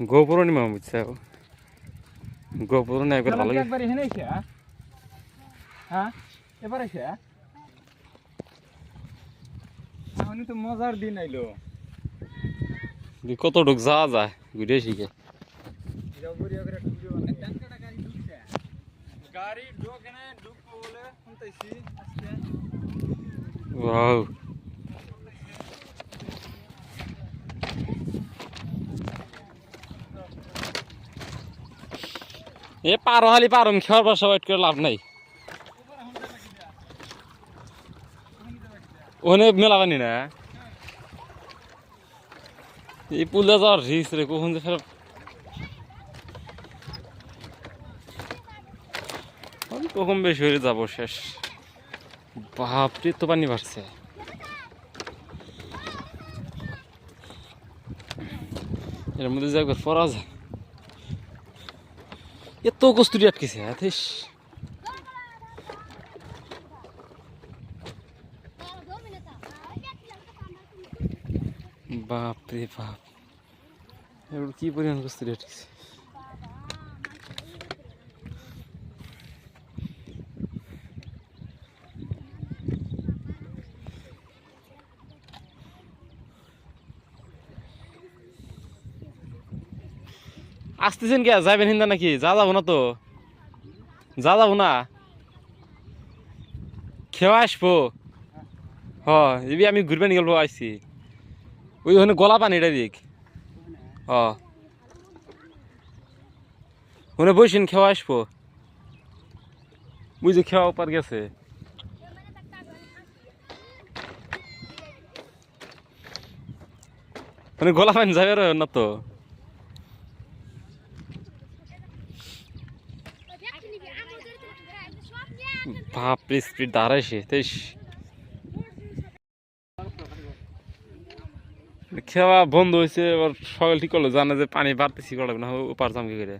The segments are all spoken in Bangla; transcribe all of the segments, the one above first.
গোপুরও নিমা বুঝছে গোপুরও না একবার ভালো একবার এখানে এসে হ্যাঁ এবার এসে এখনই তো মজার দিন আইলো কত ঢুক যাওয়া যায় ঘুরে শিখে গাড়ি ঢোকে না ঢুকবো বলে শুনতেছি আজকে এ পারো হালি পারম খেয়ার বসা ওয়েট করে লাভ নাই। ওখানে মেলা পানি না? এই পুলে যাওয়ার রিস রে, কখন যে ফের আমি কখন বেশি হয়ে যাব শেষ? বাপরে, তো পানি বাড়ছে। এর মধ্যে যে পড়া যায় এত কস্তুরি আটকেছে হাতিস বাপরে বাপ এবার কি পরিমাণ কস্তুরি আটকেছে আসতেছেন কে যাবেন হিন্দা নাকি? যা যাব না তো। যা যাব না। খেয়ে আসব। হ আমি ঘুরবেন গেলবো আইসি ওই ওখানে গলা পানি এটা দিক। হ। ওখানে বসিন খেয়ে আসব। বুঝে খেওয়া পার গেছে। মানে গলা পানি যাবে না তো? বাপরে, স্পিড দাঁড়াইছে তেইশ। খেওয়া বন্ধ হয়েছে, এবার সকাল ঠিক করল, জানে যে পানি বাড়তেছি করা না, ওপার চামকে করে।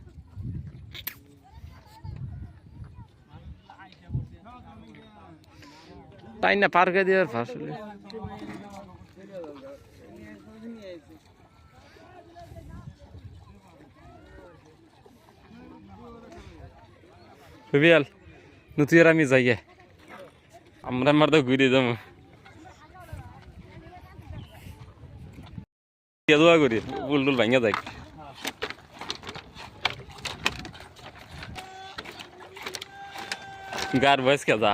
তাই না পার করে দিয়ে আসলে রবিয়াল নতুন আমি যাই আমরা আমার তো ঘুরে যাব দোয়া করি বুল টুল ভাঙে যাই গার বয়স কে যা